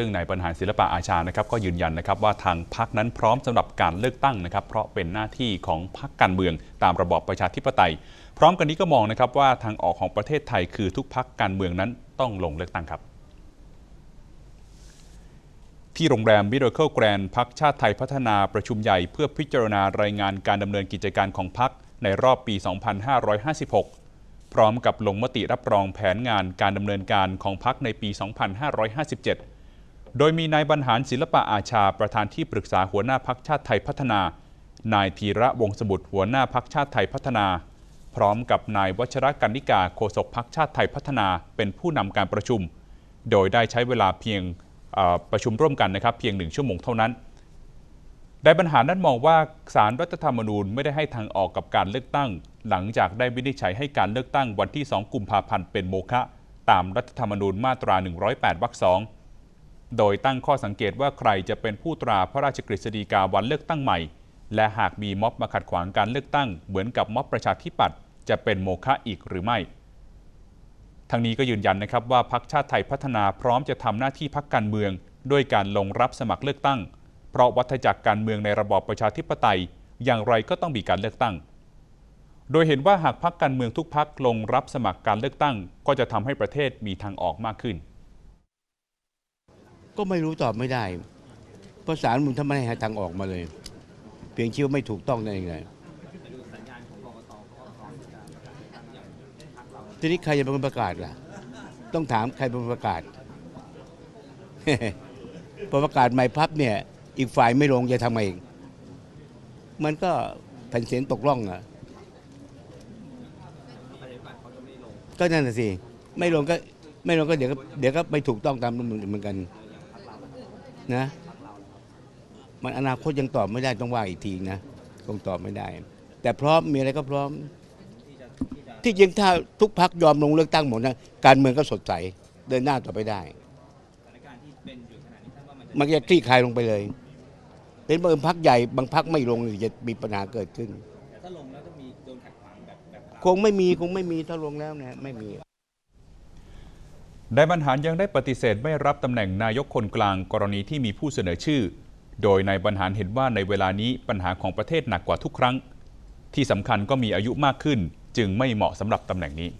ซึ่งนายบรรหารศิลปะอาชานะครับก็ยืนยันนะครับว่าทางพักนั้นพร้อมสำหรับการเลือกตั้งนะครับเพราะเป็นหน้าที่ของพักการเมืองตามระบอบประชาธิปไตย พร้อมกันนี้ก็มองนะครับว่าทางออกของประเทศไทยคือทุกพักการเมืองนั้นต้องลงเลือกตั้งครับ ที่โรงแรม Miracle Grand พักชาติไทยพัฒนาประชุมใหญ่เพื่อพิจารณารายงานการดำเนินกิจการของพักในรอบปี 2556 พร้อมกับลงมติรับรองแผนงานการดำเนินการของพักในปี 2557 โดยมีนายบรรหารศิลปะอาชาประธานที่ปรึกษาหัวหน้าพักชาติไทยพัฒนา นายธีระวงศ์สมุทรหัวหน้าพักชาติไทยพัฒนา พร้อมกับนายวัชรกันนิกาโฆษกพักชาติไทยพัฒนาเป็นผู้นำการประชุม โดยได้ใช้เวลาเพียงประชุมร่วมกันนะครับเพียงหนึ่งชั่วโมงเท่านั้นได้บรรหารนั้นมองว่าสารรัฐธรรมนูญไม่ได้ให้ทางออกกับการเลือกตั้ง หลังจากได้วินิจฉัยให้การเลือกตั้งวันที่ 2 กุมภาพันธ์เป็นโมฆะตามรัฐธรรมนูญมาตรา 108 วรรคสอง โดยตั้งข้อสังเกตว่าใครจะเป็นผู้ตราพระราชกฤษฎีกาวันเลือกตั้งใหม่ และหากมีม็อบมาขัดขวางการเลือกตั้ง เหมือนกับม็อบประชาธิปัตย์จะเป็นโมฆะอีกหรือไม่ทั้งนี้ก็ยืนยันนะครับว่าพักชาติไทยพัฒนาพร้อมจะทำหน้าที่พักการเมือง ด้วยการลงรับสมัครเลือกตั้ง เพราะวัฏจักรการเมืองในระบอบประชาธิปไตย อย่างไรก็ต้องมีการเลือกตั้ง โดยเห็นว่าหากพักการเมืองทุกพักลงรับสมัครการเลือกตั้ง ก็จะทำให้ประเทศมีทางออกมากขึ้น ก็ไม่รู้ตอบไม่ได้เพราะสารมึงทำไมให้หาทางออกมาเลย เพียงชื่อว่าไม่ถูกต้องนั่นเองไงทีนี้ใครจะเป็นคนประกาศล่ะ ต้องถามใครเป็นคนประกาศพอประกาศใหม่พับเนี่ย อีกฝ่ายไม่ลงจะทำไงอีกมันก็แผ่นเสียงตกล่องอะก็นั่นน่ะสิ ไม่ลงก็ไม่ลงก็เดี๋ยวก็เดี๋ยวก็ไม่ถูกต้องตามรัฐมนูญเหมือนกัน นะ มันอนาคตยังตอบไม่ได้ต้องว่าอีกทีนะคงตอบไม่ได้ แต่พร้อมมีอะไรก็พร้อม ที่จริงถ้าทุกพักยอมลงเลือกตั้งหมดนะการเมืองก็สดใสเดินหน้าต่อไปได้มันจะคลี่คลายลงไปเลย เป็นบางพักใหญ่บางพักไม่ลงหรือจะมีปัญหาเกิดขึ้นคงไม่มีคงไม่มีถ้าลงแล้วนะไม่มี นายบรรหารยังได้ปฏิเสธไม่รับตำแหน่งนายกคนกลางกรณีที่มีผู้เสนอชื่อ โดยนายบรรหารเห็นว่าในเวลานี้ปัญหาของประเทศหนักกว่าทุกครั้ง ที่สำคัญก็มีอายุมากขึ้น จึงไม่เหมาะสำหรับตำแหน่งนี้